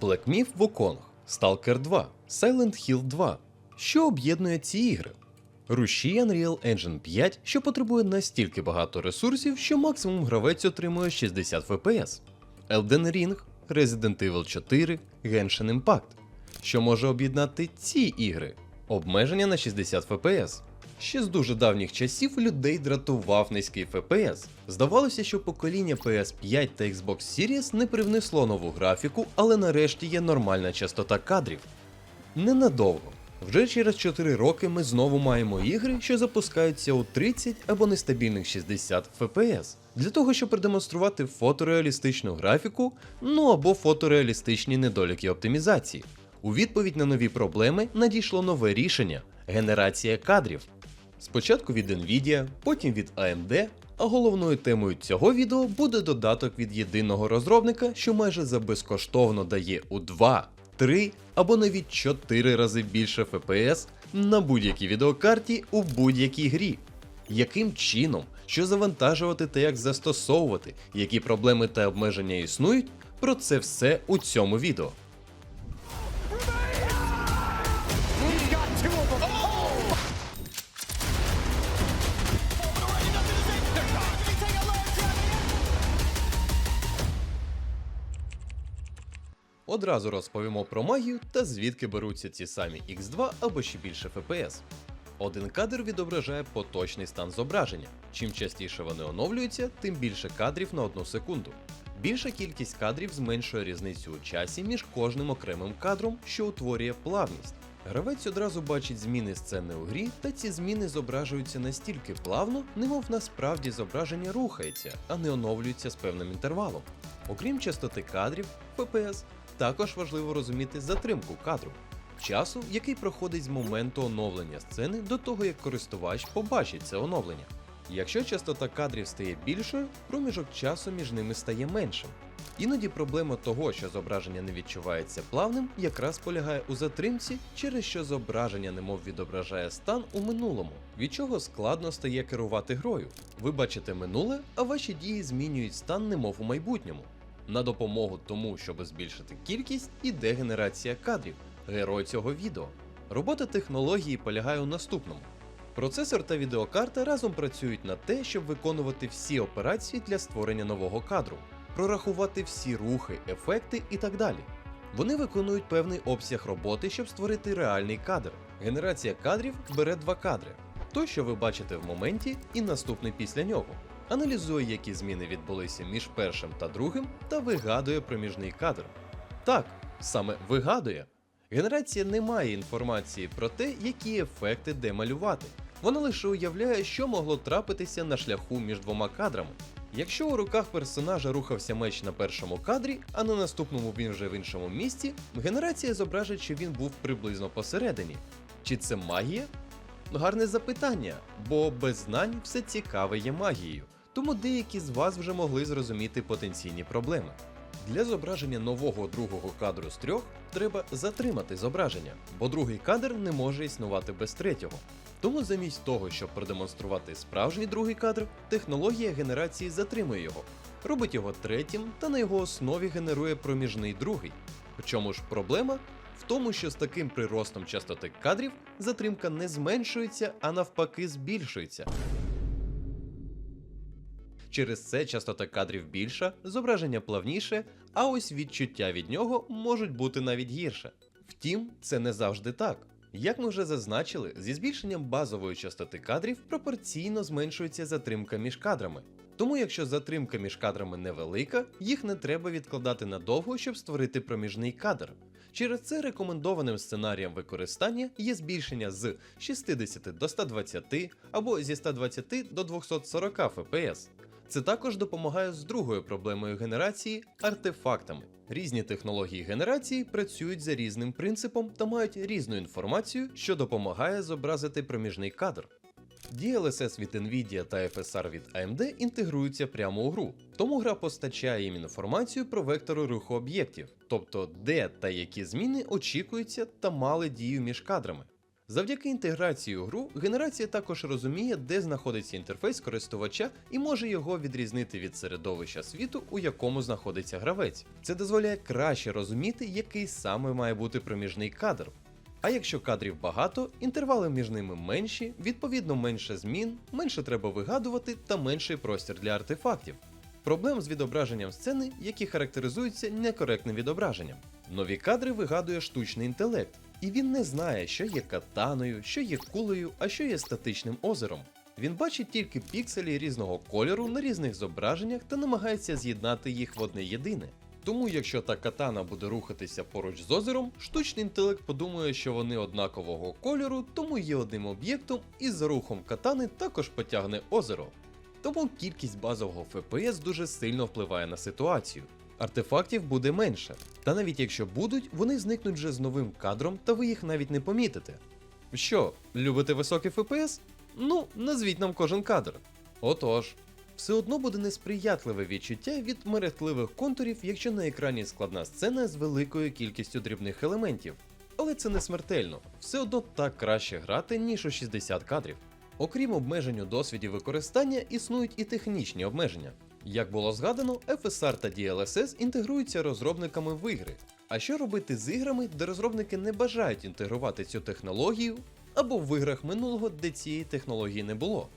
Black Myth Wukong, Stalker 2, Silent Hill 2. Що об'єднує ці ігри? Рушій Unreal Engine 5, що потребує настільки багато ресурсів, що максимум гравець отримує 60 FPS. Elden Ring, Resident Evil 4, Genshin Impact. Що може об'єднати ці ігри? Обмеження на 60 FPS. Ще з дуже давніх часів людей дратував низький FPS. Здавалося, що покоління PS5 та Xbox Series не привнесло нову графіку, але нарешті є нормальна частота кадрів. Ненадовго. Вже через 4 роки ми знову маємо ігри, що запускаються у 30 або нестабільних 60 FPS. Для того, щоб продемонструвати фотореалістичну графіку, ну або фотореалістичні недоліки оптимізації. У відповідь на нові проблеми надійшло нове рішення генерація кадрів. Спочатку від Nvidia, потім від AMD, а головною темою цього відео буде додаток від єдиного розробника, що майже за безкоштовно дає у 2, 3 або навіть 4 рази більше FPS на будь-якій відеокарті у будь-якій грі. Яким чином, що завантажувати та як застосовувати, які проблеми та обмеження існують, про це все у цьому відео. Одразу розповімо про магію та звідки беруться ці самі X2 або ще більше FPS. Один кадр відображає поточний стан зображення. Чим частіше вони оновлюються, тим більше кадрів на одну секунду. Більша кількість кадрів зменшує різницю у часі між кожним окремим кадром, що утворює плавність. Гравець одразу бачить зміни сцени у грі, та ці зміни зображуються настільки плавно, немов насправді зображення рухається, а не оновлюється з певним інтервалом. Окрім частоти кадрів, FPS, також важливо розуміти затримку кадру часу, який проходить з моменту оновлення сцени до того, як користувач побачить це оновлення. Якщо частота кадрів стає більшою, проміжок часу між ними стає меншим. Іноді проблема того, що зображення не відчувається плавним, якраз полягає у затримці, через що зображення немов відображає стан у минулому, від чого складно стає керувати грою. Ви бачите минуле, а ваші дії змінюють стан немов у майбутньому. На допомогу тому, щоб збільшити кількість, іде генерація кадрів, герой цього відео. Робота технології полягає у наступному. Процесор та відеокарта разом працюють над те, щоб виконувати всі операції для створення нового кадру, прорахувати всі рухи, ефекти і так далі. Вони виконують певний обсяг роботи, щоб створити реальний кадр. Генерація кадрів бере два кадри: той, що ви бачите в моменті, і наступний після нього. Аналізує, які зміни відбулися між першим та другим, та вигадує проміжний кадр. Так, саме вигадує. Генерація не має інформації про те, які ефекти де малювати. Вона лише уявляє, що могло трапитися на шляху між двома кадрами. Якщо у руках персонажа рухався меч на першому кадрі, а на наступному він вже в іншому місці, генерація зображить, що він був приблизно посередині. Чи це магія? Гарне запитання, бо без знань все цікаве є магією, тому деякі з вас вже могли зрозуміти потенційні проблеми. Для зображення нового другого кадру з трьох треба затримати зображення, бо другий кадр не може існувати без третього. Тому замість того, щоб продемонструвати справжній другий кадр, технологія генерації затримує його, робить його третім та на його основі генерує проміжний другий. В чому ж проблема? В тому, що з таким приростом частоти кадрів затримка не зменшується, а навпаки збільшується. Через це частота кадрів більша, зображення плавніше, а ось відчуття від нього можуть бути навіть гірше. Втім, це не завжди так. Як ми вже зазначили, зі збільшенням базової частоти кадрів пропорційно зменшується затримка між кадрами. Тому якщо затримка між кадрами невелика, їх не треба відкладати надовго, щоб створити проміжний кадр. Через це рекомендованим сценарієм використання є збільшення з 60 до 120 або зі 120 до 240 FPS. Це також допомагає з другою проблемою генерації артефактами. Різні технології генерації працюють за різним принципом та мають різну інформацію, що допомагає зобразити проміжний кадр. DLSS від Nvidia та FSR від AMD інтегруються прямо у гру, тому гра постачає їм інформацію про вектори руху об'єктів, тобто де та які зміни очікуються та мали дію між кадрами. Завдяки інтеграції у гру, генерація також розуміє, де знаходиться інтерфейс користувача і може його відрізнити від середовища світу, у якому знаходиться гравець. Це дозволяє краще розуміти, який саме має бути проміжний кадр. А якщо кадрів багато, інтервали між ними менші, відповідно менше змін, менше треба вигадувати та менший простір для артефактів. Проблем з відображенням сцени, які характеризуються некоректним відображенням. Нові кадри вигадує штучний інтелект, і він не знає, що є катаною, що є кулею, а що є статичним озером. Він бачить тільки пікселі різного кольору на різних зображеннях та намагається з'єднати їх в одне єдине. Тому, якщо та катана буде рухатися поруч з озером, штучний інтелект подумає, що вони однакового кольору, тому є одним об'єктом, і за рухом катани також потягне озеро. Тому кількість базового FPS дуже сильно впливає на ситуацію. Артефактів буде менше, та навіть якщо будуть, вони зникнуть вже з новим кадром, та ви їх навіть не помітите. Що, любите високий FPS? Ну, назвіть нам кожен кадр. Отож, все одно буде несприятливе відчуття від мерехтливих контурів, якщо на екрані складна сцена з великою кількістю дрібних елементів. Але це не смертельно, все одно так краще грати, ніж у 60 кадрів. Окрім обмежень у досвіді використання, існують і технічні обмеження. Як було згадано, FSR та DLSS інтегруються розробниками в ігри. А що робити з іграми, де розробники не бажають інтегрувати цю технологію, або в іграх минулого, де цієї технології не було?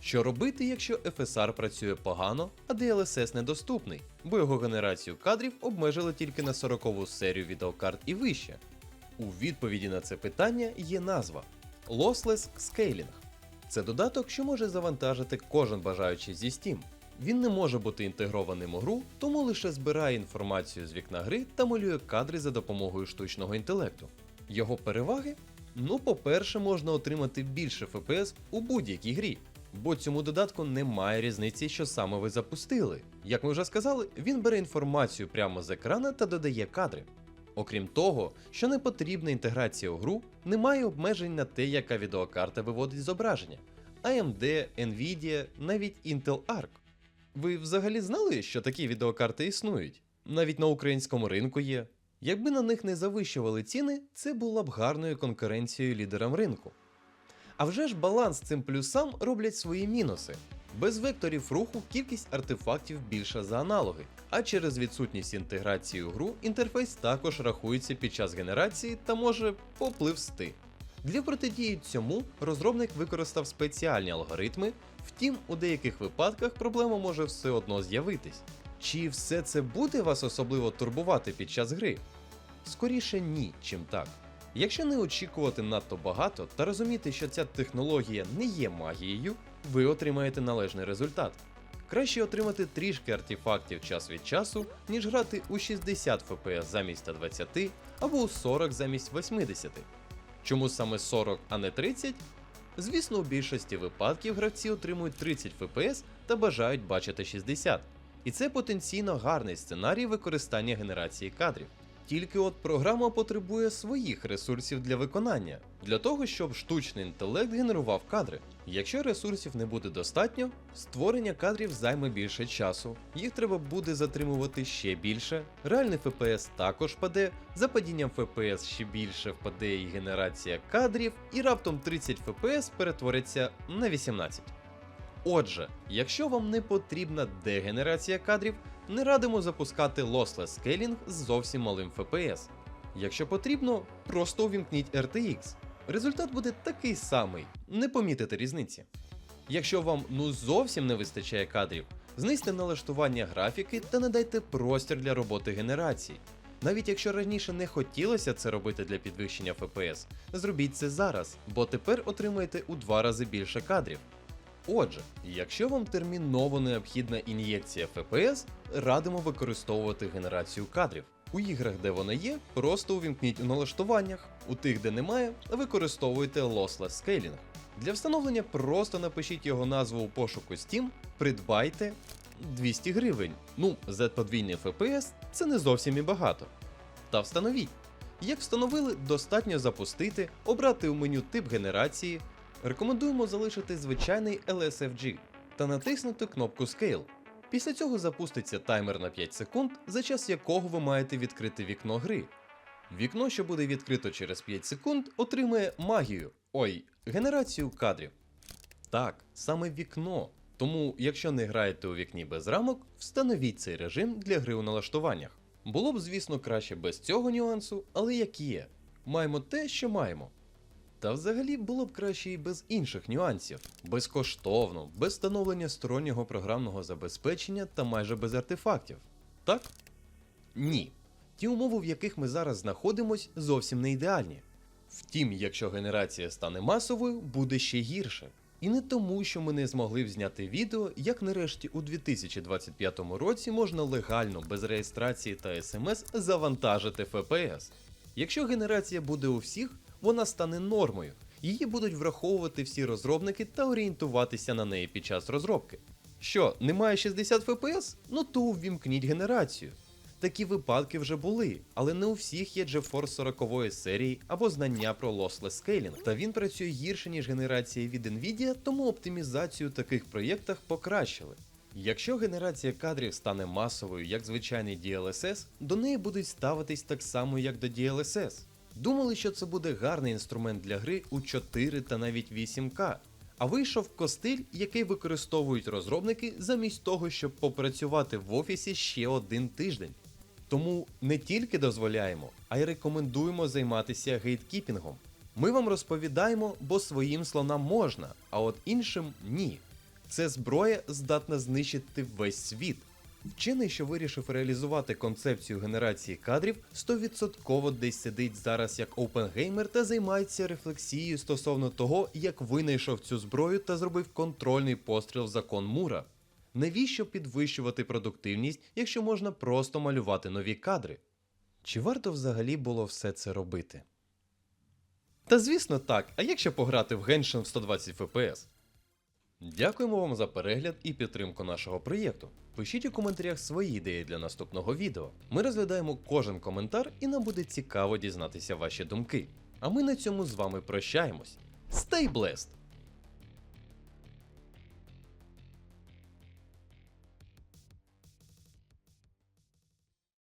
Що робити, якщо FSR працює погано, а DLSS недоступний, бо його генерацію кадрів обмежили тільки на 40-ву серію відеокарт і вище? У відповіді на це питання є назва Lossless Scaling. Це додаток, що може завантажити кожен бажаючий зі Steam. Він не може бути інтегрованим у гру, тому лише збирає інформацію з вікна гри та малює кадри за допомогою штучного інтелекту. Його переваги? Ну, по-перше, можна отримати більше FPS у будь-якій грі, бо цьому додатку немає різниці, що саме ви запустили. Як ми вже сказали, він бере інформацію прямо з екрана та додає кадри. Окрім того, що не потрібна інтеграція у гру, немає обмежень на те, яка відеокарта виводить зображення. AMD, Nvidia, навіть Intel Arc. Ви взагалі знали, що такі відеокарти існують? Навіть на українському ринку є. Якби на них не завищували ціни, це була б гарною конкуренцією лідерам ринку. А вже ж баланс цим плюсам роблять свої мінуси. Без векторів руху кількість артефактів більша за аналоги, а через відсутність інтеграції у гру інтерфейс також рахується під час генерації та може попливсти. Для протидії цьому розробник використав спеціальні алгоритми, втім, у деяких випадках проблема може все одно з'явитись. Чи все це буде вас особливо турбувати під час гри? Скоріше ні, чим так. Якщо не очікувати надто багато та розуміти, що ця технологія не є магією, ви отримаєте належний результат. Краще отримати трішки артефактів час від часу, ніж грати у 60 FPS замість 120 або у 40 замість 80. Чому саме 40, а не 30? Звісно, у більшості випадків гравці отримують 30 FPS та бажають бачити 60. І це потенційно гарний сценарій використання генерації кадрів. Тільки от програма потребує своїх ресурсів для виконання, для того, щоб штучний інтелект генерував кадри. Якщо ресурсів не буде достатньо, створення кадрів займе більше часу, їх треба буде затримувати ще більше, реальний FPS також паде, за падінням FPS ще більше впаде і генерація кадрів, і раптом 30 FPS перетвориться на 18. Отже, якщо вам не потрібна дегенерація кадрів, не радимо запускати Lossless Scaling з зовсім малим FPS. Якщо потрібно, просто увімкніть RTX. Результат буде такий самий, не помітите різниці. Якщо вам ну зовсім не вистачає кадрів, знизьте налаштування графіки та надайте простір для роботи генерації. Навіть якщо раніше не хотілося це робити для підвищення FPS, зробіть це зараз, бо тепер отримаєте у два рази більше кадрів. Отже, якщо вам терміново необхідна ін'єкція FPS, радимо використовувати генерацію кадрів. У іграх, де вона є, просто увімкніть у налаштуваннях, у тих, де немає, використовуйте Lossless Scaling. Для встановлення просто напишіть його назву у пошуку Steam, придбайте 200 гривень. Ну, Z подвійний FPS це не зовсім і багато. Та встановіть. Як встановили, достатньо запустити, обрати у меню тип генерації, Рекомендуємо залишити звичайний LSFG та натиснути кнопку Scale. Після цього запуститься таймер на 5 секунд, за час якого ви маєте відкрити вікно гри. Вікно, що буде відкрито через 5 секунд, отримає магію. Ой, генерацію кадрів. Так, саме вікно. Тому, якщо не граєте у вікні без рамок, встановіть цей режим для гри у налаштуваннях. Було б, звісно, краще без цього нюансу, але як є. Маємо те, що маємо. Та взагалі було б краще і без інших нюансів. Безкоштовно, без встановлення стороннього програмного забезпечення та майже без артефактів. Так? Ні. Ті умови, в яких ми зараз знаходимось, зовсім не ідеальні. Втім, якщо генерація стане масовою, буде ще гірше. І не тому, що ми не змогли б зняти відео, як нарешті у 2025 році можна легально, без реєстрації та смс завантажити FPS. Якщо генерація буде у всіх, вона стане нормою. Її будуть враховувати всі розробники та орієнтуватися на неї під час розробки. Що, немає 60 FPS? Ну то увімкніть генерацію. Такі випадки вже були, але не у всіх є GeForce 40 серії або знання про lossless scaling. Та він працює гірше, ніж генерація від Nvidia, тому оптимізацію в таких проєктах покращили. Якщо генерація кадрів стане масовою, як звичайний DLSS, до неї будуть ставитись так само, як до DLSS. Думали, що це буде гарний інструмент для гри у 4 та навіть 8К. А вийшов костиль, який використовують розробники замість того, щоб попрацювати в офісі ще один тиждень. Тому не тільки дозволяємо, а й рекомендуємо займатися гейткіпінгом. Ми вам розповідаємо, бо своїм слонам можна, а от іншим ні. Це зброя здатна знищити весь світ. Вчений, що вирішив реалізувати концепцію генерації кадрів, 100% десь сидить зараз як опенгеймер та займається рефлексією стосовно того, як винайшов цю зброю та зробив контрольний постріл в закон Мура. Навіщо підвищувати продуктивність, якщо можна просто малювати нові кадри? Чи варто взагалі було все це робити? Та звісно так, а як ще пограти в Genshin в 120 FPS? Дякуємо вам за перегляд і підтримку нашого проєкту. Пишіть у коментарях свої ідеї для наступного відео. Ми розглядаємо кожен коментар і нам буде цікаво дізнатися ваші думки. А ми на цьому з вами прощаємось. Stay blessed!